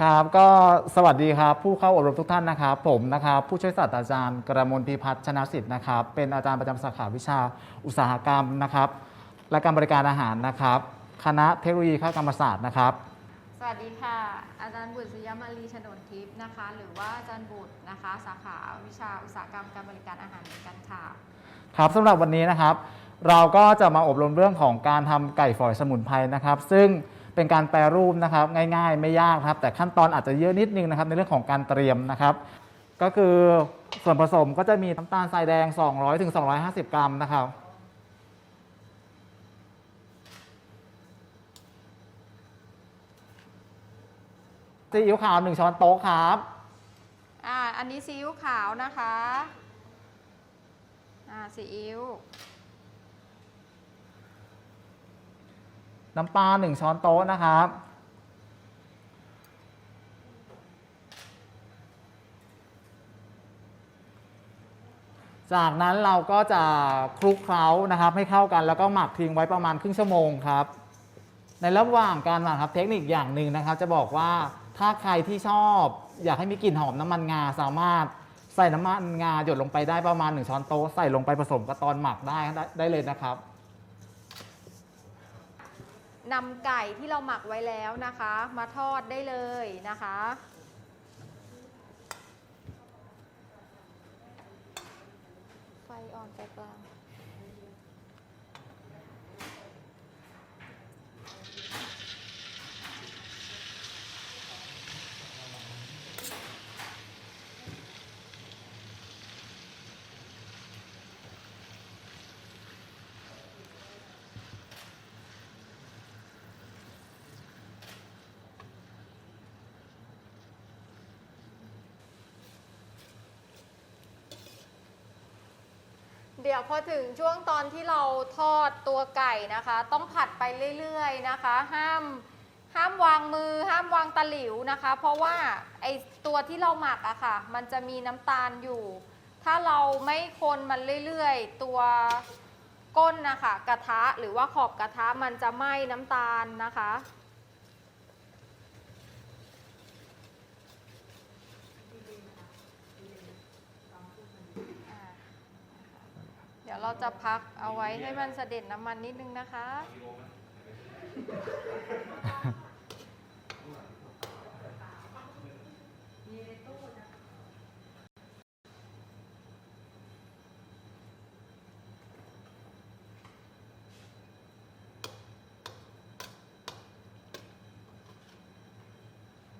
ครับก็สวัสดีครับผู้เข้าอบรมทุกท่านนะครับ ผมนะครับผู้ช่วยศาสตราจารย์กระมวลพิพัฒน์ชนะสิทธิ์นะครับ เป็นอาจารย์ประจำสาขาวิชาอุตสาหกรรมนะครับ และการบริการอาหารนะครับ คณะเทคโนโลยีข้ากรรมศาสตร์นะครับ สวัสดีค่ะ อาจารย์บุตรสุยมารีชนนทิพย์นะคะ หรือว่าอาจารย์บุตรนะคะ สาขาวิชาอุตสาหกรรมการบริการอาหารเหมือนกันค่ะครับสำหรับวันนี้นะครับ เราก็จะมาอบรมเรื่องของการทำไก่ฝอยสมุนไพรนะครับ ซึ่ง เป็นการแปรรูปนะครับง่ายๆ ไม่ยากครับ แต่ขั้นตอนอาจจะเยอะนิดนึงนะครับในเรื่องของการเตรียมนะครับ ก็คือส่วนผสมก็จะมีน้ำตาลทรายแดง 200ถึง250 กรัมนะครับซีอิ๊วขาว1ช้อนโต๊ะครับอ่าอันนี้ซีอิ๊วขาวนะคะอ่าซีอิ๊ว น้ำปลา1ช้อนโต๊ะนะครับ จากนั้นเราก็จะคลุกเคล้านะครับให้เข้ากันแล้วก็หมักทิ้งไว้ประมาณครึ่งชั่วโมงครับ ในระหว่างการหมักครับเทคนิคอย่างหนึ่งนะครับ จะบอกว่าถ้าใครที่ชอบอยากให้มีกลิ่นหอมน้ำมันงาสามารถใส่น้ำมันงาหยดลงไปได้ประมาณ 1 ช้อนโต๊ะใส่ลงไปผสมกับตอนหมักได้ได้ได้เลยนะครับ นำไก่ที่เราหมักไว้แล้วนะคะ มาทอดได้เลยนะคะ ไฟอ่อนไฟกลาง เดี๋ยวพอถึงช่วงตอนที่เราทอดตัวไก่นะคะ ต้องผัดไปเรื่อยๆนะคะ ห้ามห้ามวางมือห้ามวางตะหลิวนะคะ เพราะว่าไอตัวที่เราหมักอะค่ะ มันจะมีน้ำตาลอยู่ ถ้าเราไม่คนมันเรื่อยๆ ตัวก้นนะคะกระทะหรือว่าขอบกระทะมันจะไหม้น้ำตาลนะคะ อ่าเดี๋ยวเราจะพักเอาไว้ให้มันเสด็จน้ำมันนิดนึงนะคะ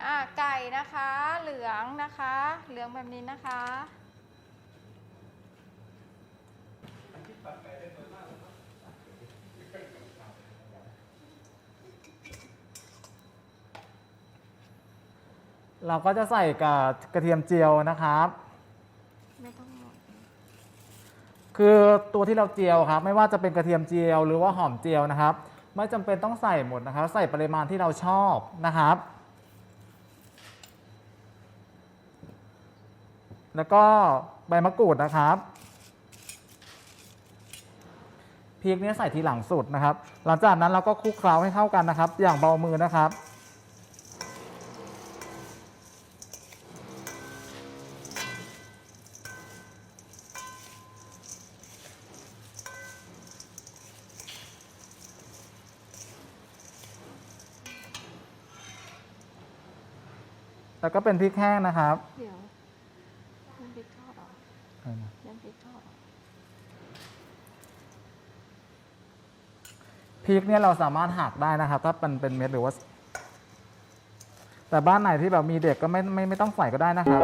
อ่าไก่นะคะ เหลืองนะคะ เหลืองแบบนี้นะคะ เราก็จะใส่กับกระเทียมเจียวนะครับ ไม่ต้องหมดคือตัวที่เราเจียวครับ ไม่ว่าจะเป็นกระเทียมเจียว หรือว่าหอมเจียวนะครับ ไม่จำเป็นต้องใส่หมดนะครับ ใส่ปริมาณที่เราชอบนะครับ แล้วก็ใบมะกรูดนะครับ พริกเนี้ยใส่ทีหลังสุดนะครับ หลังจากนั้นเราก็คลุกเคล้าให้เข้ากันนะครับ อย่างเบามือนะครับ แล้วก็เป็นพริกแห้งนะครับเดี๋ยวน้ำพริกทอดเหรอน้ำพริกทอด พริกเนี่ยเราสามารถหักได้นะครับ ถ้าเป็นเป็นเม็ดหรือว่า แต่บ้านไหนที่แบบมีเด็กก็ไม่ไม่ไม่ต้องใส่ก็ได้นะครับ